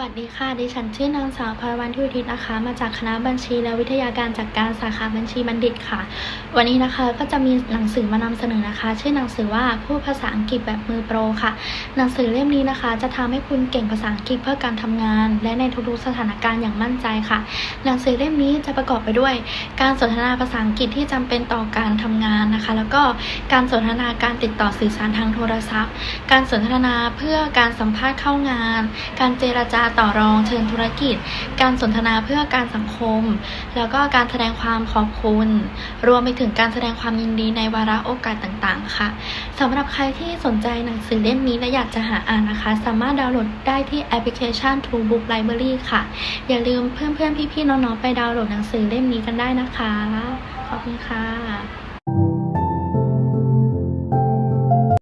วัสดีค่ะ ดิฉันชื่อนางสาวพรวันทุทิตนะคะ มาจากคณะบัญชีและวิทยาการจัดการสาขาบัญชีบัณฑิตค่ะ วันนี้นะคะก็จะมีหนังสือมานำเสนอนะคะ ชื่อหนังสือว่าพูดภาษาอังกฤษแบบมือโปรค่ะ หนังสือเล่มนี้นะคะ จะทำให้คุณเก่งภาษาอังกฤษเพื่อการทำงาน และในทุกๆสถานการณ์อย่างมั่นใจค่ะ หนังสือเล่มนี้จะประกอบไปด้วย การสนทนาภาษาอังกฤษที่จำเป็นต่อการทำงานนะคะ แล้วก็การสนทนาการติดต่อสื่อสารทางโทรศัพท์ การสนทนาเพื่อการสัมภาษณ์เข้างาน การเจรจาต่อรองเชิงธุรกิจ การสนทนาเพื่อการสังคม แล้วก็การแสดงความขอบคุณ รวมไปถึงการแสดงความยินดีในวาระโอกาสต่างๆ ค่ะสำหรับใครที่สนใจหนังสือเล่มนี้และอยากจะหาอ่านนะคะ สามารถดาวน์โหลดได้ที่แอปพลิเคชัน True Book Library ค่ะ อย่าลืมเพื่อนๆ พี่ๆ น้องๆ ไปดาวน์โหลดหนังสือเล่มนี้กันได้นะคะ ขอบคุณค่ะ